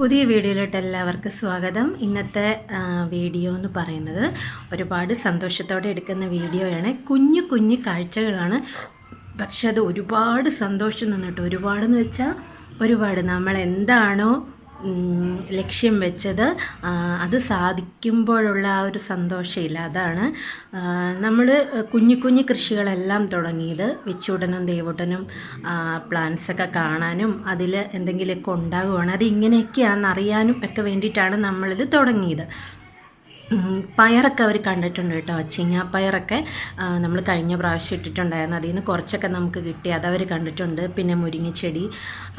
പുതിയ വീഡിയോയിലോട്ട് എല്ലാവർക്കും സ്വാഗതം. ഇന്നത്തെ വീഡിയോ എന്ന് പറയുന്നത് ഒരുപാട് സന്തോഷത്തോടെ എടുക്കുന്ന വീഡിയോയാണ്. കുഞ്ഞു കുഞ്ഞു കാഴ്ചകളാണ്. പക്ഷെ അത് ഒരുപാട് സന്തോഷം നിന്നിട്ട് ഒരുപാടെന്ന് വെച്ചാൽ ഒരുപാട്. നമ്മൾ എന്താണോ ലക്ഷ്യം വെച്ചത് അത് സാധിക്കുമ്പോഴുള്ള ആ ഒരു സന്തോഷമില്ല. അതാണ് നമ്മൾ കുഞ്ഞു കുഞ്ഞു കൃഷികളെല്ലാം തുടങ്ങിയത് വെച്ചുടനും ദേവൂട്ടനും പ്ലാന്റ്സൊക്കെ കാണാനും അതിൽ എന്തെങ്കിലുമൊക്കെ ഉണ്ടാകുവാണ് അത് ഇങ്ങനെയൊക്കെയാണെന്ന് അറിയാനും ഒക്കെ വേണ്ടിയിട്ടാണ് നമ്മളിത് തുടങ്ങിയത്. പയറൊക്കെ അവർ കണ്ടിട്ടുണ്ട് കേട്ടോ ചിങ്ങ പയറൊക്കെ നമ്മൾ കഴിഞ്ഞ പ്രാവശ്യം ഇട്ടിട്ടുണ്ടായിരുന്നു. അതിൽ നിന്ന് കുറച്ചൊക്കെ നമുക്ക് കിട്ടി. അതവർ കണ്ടിട്ടുണ്ട്. പിന്നെ മുരിങ്ങച്ചെടി.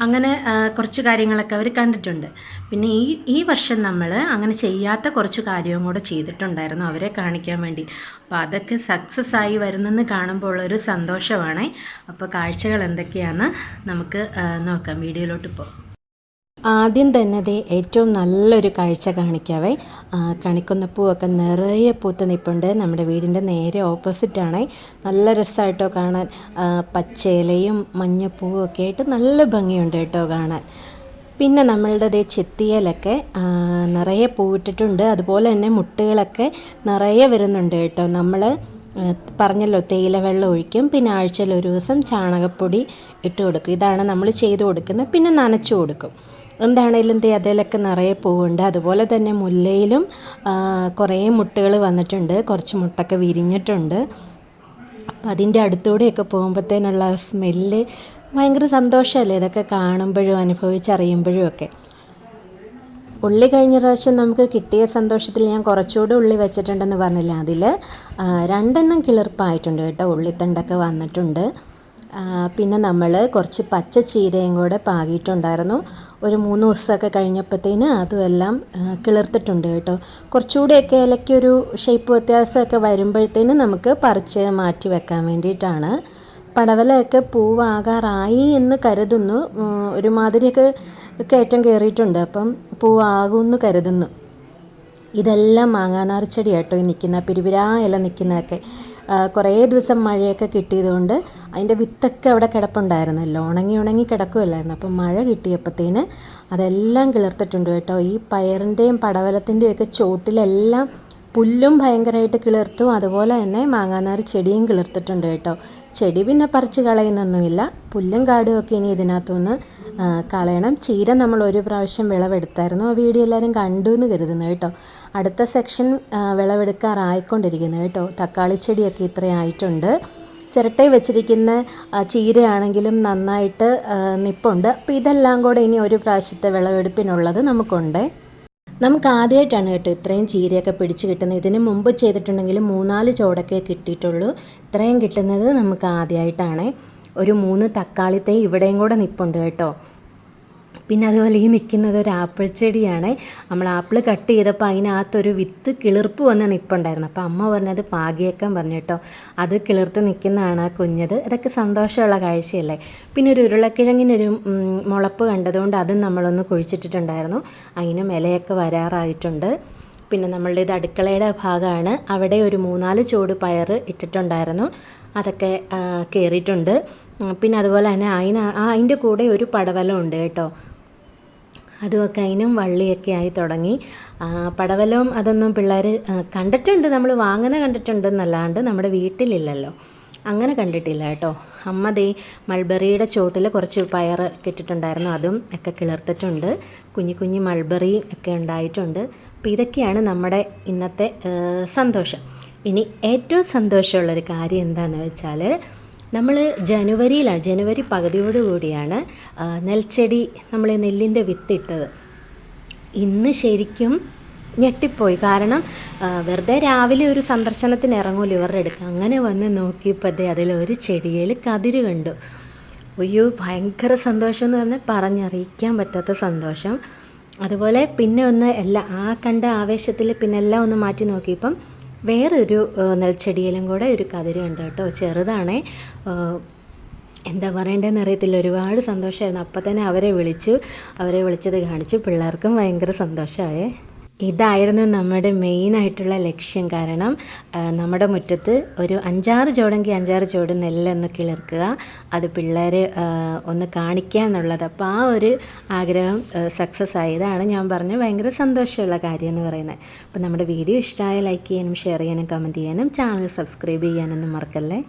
അങ്ങനെ കുറച്ച് കാര്യങ്ങളൊക്കെ അവർ കണ്ടിട്ടുണ്ട്. പിന്നെ ഈ ഈ വർഷം നമ്മൾ അങ്ങനെ ചെയ്യാത്ത കുറച്ച് കാര്യവും കൂടെ ചെയ്തിട്ടുണ്ടായിരുന്നു അവരെ കാണിക്കാൻ വേണ്ടി. അപ്പോൾ അതൊക്കെ സക്സസ് ആയി വരുന്നെന്ന് കാണുമ്പോൾ ഉള്ളൊരു സന്തോഷമാണ്. അപ്പോൾ കാഴ്ചകൾ എന്തൊക്കെയാണെന്ന് നമുക്ക് നോക്കാം. വീഡിയോയിലോട്ട് പോകാം ആദ്യം തന്നെ ദേ ഏറ്റവും നല്ലൊരു കാഴ്ച കാണിക്കാവേ. കണിക്കുന്ന പൂവൊക്കെ നിറയെ പൂത്ത് നിൽപ്പുണ്ട് നമ്മുടെ വീടിന്റെ നേരെ ഓപ്പോസിറ്റാണ്. നല്ല രസമായിട്ടോ കാണാൻ. പച്ചയിലയും മഞ്ഞപ്പൂവും ഒക്കെ ആയിട്ട് നല്ല ഭംഗിയുണ്ട് കേട്ടോ കാണാൻ. പിന്നെ നമ്മളുടെ ചെത്തിയലൊക്കെ നിറയെ പൂവിട്ടിട്ടുണ്ട്. അതുപോലെ തന്നെ മുട്ടുകളൊക്കെ നിറയെ വരുന്നുണ്ട് കേട്ടോ. നമ്മൾ പറഞ്ഞല്ലോ തേയില വെള്ളം ഒഴിക്കും. പിന്നെ ആഴ്ചയിൽ ഒരു ദിവസം ചാണകപ്പൊടി ഇട്ട് കൊടുക്കും. ഇതാണ് നമ്മൾ ചെയ്തു കൊടുക്കുന്നത്. പിന്നെ നനച്ചു കൊടുക്കും. എന്താണേലും ദേ അതിലൊക്കെ നിറയെ പൂവുണ്ട്. അതുപോലെ തന്നെ മുല്ലയിലും കുറേ മുട്ടകൾ വന്നിട്ടുണ്ട്. കുറച്ച് മുട്ടൊക്കെ വിരിഞ്ഞിട്ടുണ്ട്. അപ്പം അതിന്റെ അടുത്തൂടെയൊക്കെ പോകുമ്പോഴത്തേനുള്ള സ്മെല്ല് ഭയങ്കര സന്തോഷമല്ലേ ഇതൊക്കെ കാണുമ്പോഴും അനുഭവിച്ചറിയുമ്പോഴും ഒക്കെ. ഉള്ളി കഴിഞ്ഞ പ്രാവശ്യം നമുക്ക് കിട്ടിയ സന്തോഷത്തിൽ ഞാൻ കുറച്ചുകൂടി ഉള്ളി വെച്ചിട്ടുണ്ടെന്ന് പറഞ്ഞില്ല അതിൽ രണ്ടെണ്ണം കിളിർപ്പായിട്ടുണ്ട് കേട്ടോ. ഉള്ളിത്തണ്ടൊക്കെ വന്നിട്ടുണ്ട്. പിന്നെ നമ്മൾ കുറച്ച് പച്ച ചീരയും കൂടെ പാകിയിട്ടുണ്ടായിരുന്നു. ഒരു മൂന്ന് ദിവസമൊക്കെ കഴിഞ്ഞപ്പോഴത്തേന് അതുമെല്ലാം കിളിർത്തിട്ടുണ്ട് കേട്ടോ. കുറച്ചുകൂടെയൊക്കെ ഇലയ്ക്കൊരു ഷേപ്പ് വ്യത്യാസമൊക്കെ വരുമ്പോഴത്തേന് നമുക്ക് പറിച്ച് മാറ്റി വെക്കാൻ വേണ്ടിയിട്ടാണ്. പടവലയൊക്കെ പൂവാകാറായി എന്ന് കരുതുന്നു. ഒരുമാതിരിയൊക്കെ കയറ്റം കയറിയിട്ടുണ്ട്. അപ്പം പൂവാകുമെന്ന് കരുതുന്നു. ഇതെല്ലാം മാങ്ങാനാർ ചെടി കേട്ടോ ഈ നിൽക്കുന്ന പിരിപിരാ ഇല നിൽക്കുന്നതൊക്കെ. കുറേ ദിവസം മഴയൊക്കെ കിട്ടിയതുകൊണ്ട് അതിന്റെ വിത്തൊക്കെ അവിടെ കിടപ്പുണ്ടായിരുന്നല്ലോ. ഉണങ്ങി ഉണങ്ങി കിടക്കുമല്ലായിരുന്നു അപ്പം മഴ കിട്ടിയപ്പോഴത്തേന് അതെല്ലാം കിളിർത്തിട്ടുണ്ട് കേട്ടോ. ഈ പയറിന്റെയും പടവലത്തിന്റെയും ഒക്കെ ചോട്ടിലെല്ലാം പുല്ലും ഭയങ്കരമായിട്ട് കിളിർത്തു. അതുപോലെ തന്നെ മാങ്ങാനാർ ചെടിയും കിളിർത്തിട്ടുണ്ട് കേട്ടോ. ചെടി പിന്നെ പറിച്ച് കളയുന്നൊന്നുമില്ല. പുല്ലും കാടും ഒക്കെ ഇനി ഇതിനകത്തുനിന്ന് കളയണം. ചീര നമ്മൾ ഒരു പ്രാവശ്യം വിളവെടുത്തായിരുന്നു. ആ വീഡിയോ എല്ലാവരും കണ്ടു എന്ന് കരുതുന്നു കേട്ടോ. അടുത്ത സെക്ഷൻ വിളവെടുക്കാറായിക്കൊണ്ടിരിക്കുന്നു കേട്ടോ. തക്കാളി ചെടിയൊക്കെ ഇത്രയായിട്ടുണ്ട് ചിരട്ടയിൽ വെച്ചിരിക്കുന്ന ചീരയാണെങ്കിലും നന്നായിട്ട് നിപ്പുണ്ട്. അപ്പോൾ ഇതെല്ലാം കൂടെ ഇനി ഒരു പ്രാവശ്യത്തെ വിളവെടുപ്പിനുള്ളത് നമുക്കുണ്ട്. നമുക്ക് ആദ്യമായിട്ടാണ് കേട്ടോ ഇത്രയും ചീരയൊക്കെ പിടിച്ച് കിട്ടുന്നത്. ഇതിന് മുമ്പ് ചെയ്തിട്ടുണ്ടെങ്കിൽ മൂന്നാൽ ചോടൊക്കെ കിട്ടിയിട്ടുള്ളൂ. ഇത്രയും കിട്ടുന്നത് നമുക്ക് ആദ്യമായിട്ടാണ് ഒരു മൂന്ന് തക്കാളിത്തൈ ഇവിടെയും കൂടെ നിപ്പുണ്ട് കേട്ടോ. പിന്നെ അതുപോലെ ഈ നിൽക്കുന്നത് ഒരു ആപ്പിൾ ചെടിയാണ്. നമ്മൾ ആപ്പിൾ കട്ട് ചെയ്തപ്പോൾ അതിനകത്തൊരു വിത്ത് കിളിർപ്പ് വന്ന് നിൽപ്പുണ്ടായിരുന്നു അപ്പോൾ അമ്മ പറഞ്ഞത് പാകിയേക്കാൻ പറഞ്ഞു കേട്ടോ. അത് കിളിർത്ത് നിൽക്കുന്നതാണ് ആ കുഞ്ഞത്. ഇതൊക്കെ സന്തോഷമുള്ള കാഴ്ചയല്ലേ? പിന്നെ ഒരു ഉരുളക്കിഴങ്ങിനൊരു മുളപ്പ് കണ്ടതുകൊണ്ട് അതും നമ്മളൊന്ന് കുഴിച്ചിട്ടിട്ടുണ്ടായിരുന്നു. അതിനും ഇലയൊക്കെ വരാറായിട്ടുണ്ട്. പിന്നെ നമ്മളുടെ ഇത് അടുക്കളയുടെ ഭാഗമാണ്. അവിടെ ഒരു മൂന്നാൽ ചൂട് പയർ ഇട്ടിട്ടുണ്ടായിരുന്നു. അതൊക്കെ കയറിയിട്ടുണ്ട് പിന്നെ അതുപോലെ തന്നെ അതിന് അതിന്റെ കൂടെ ഒരു പടവലം ഉണ്ട് കേട്ടോ. അതുമൊക്കെ അതിനും വള്ളിയൊക്കെ ആയി തുടങ്ങി. പടവലവും അതൊന്നും പിള്ളേർ കണ്ടിട്ടുണ്ട്. നമ്മൾ വാങ്ങുന്ന കണ്ടിട്ടുണ്ട് എന്നല്ലാണ്ട് നമ്മുടെ വീട്ടിലില്ലല്ലോ. അങ്ങനെ കണ്ടിട്ടില്ല കേട്ടോ. അമ്മ മൾബറിയുടെ ചോട്ടിൽ കുറച്ച് പയർ കിട്ടിയിട്ടുണ്ടായിരുന്നു അതും ഒക്കെ കിളർത്തിട്ടുണ്ട്. കുഞ്ഞു കുഞ്ഞു മൾബറിയും ഒക്കെ ഉണ്ടായിട്ടുണ്ട്. അപ്പോൾ ഇതൊക്കെയാണ് നമ്മുടെ ഇന്നത്തെ സന്തോഷം. ഇനി ഏറ്റവും സന്തോഷമുള്ളൊരു കാര്യം എന്താണെന്ന് വെച്ചാൽ നമ്മൾ ജനുവരിയിലാണ് ജനുവരി പകുതിയോടുകൂടിയാണ് നെൽച്ചെടി നമ്മൾ നെല്ലിന്റെ വിത്തിട്ടത്. ഇന്ന് ശരിക്കും ഞെട്ടിപ്പോയി. കാരണം വെറുതെ രാവിലെ ഒരു സന്ദർശനത്തിന് ഇറങ്ങുമല്ലോ ഇവരുടെ അടുക്ക്. അങ്ങനെ വന്ന് നോക്കിയപ്പോൾ അതിൽ ഒരു ചെടിയിൽ കതിര് കണ്ടു. അയ്യോ ഭയങ്കര സന്തോഷം എന്ന് പറഞ്ഞാൽ പറഞ്ഞറിയിക്കാൻ പറ്റാത്ത സന്തോഷം. അതുപോലെ പിന്നെ ഒന്ന് എല്ലാ ആ കണ്ട ആവേശത്തിൽ പിന്നെ എല്ലാം ഒന്ന് മാറ്റി നോക്കിയപ്പം വേറൊരു നെൽച്ചെടിയിലും കൂടെ ഒരു കതിര് കണ്ടു കേട്ടോ. ചെറുതാണേ. എന്താ പറയേണ്ടതെന്ന് അറിയത്തില്ല. ഒരുപാട് സന്തോഷമായിരുന്നു. അപ്പം തന്നെ അവരെ വിളിച്ചു. അവരെ വിളിച്ചത് കാണിച്ചു. പിള്ളേർക്കും ഭയങ്കര സന്തോഷമായേ. ഇതായിരുന്നു നമ്മുടെ മെയിൻ ആയിട്ടുള്ള ലക്ഷ്യം. കാരണം നമ്മുടെ മുറ്റത്ത് ഒരു അഞ്ചാറ് ചോടെങ്കിൽ അഞ്ചാറ് ചോട് നെല്ലൊന്ന് കിളിർക്കുക. അത് പിള്ളേരെ ഒന്ന് കാണിക്കുക എന്നുള്ളത്. അപ്പോൾ ആ ഒരു ആഗ്രഹം സക്സസ് ആയതാണ്. ഞാൻ പറഞ്ഞ ഭയങ്കര സന്തോഷമുള്ള കാര്യം എന്ന് പറയുന്നത്. അപ്പോൾ നമ്മുടെ വീഡിയോ ഇഷ്ടമായ ലൈക്ക് ചെയ്യാനും ഷെയർ ചെയ്യാനും കമന്റ് ചെയ്യാനും ചാനൽ സബ്സ്ക്രൈബ് ചെയ്യാനൊന്നും മറക്കല്ലേ?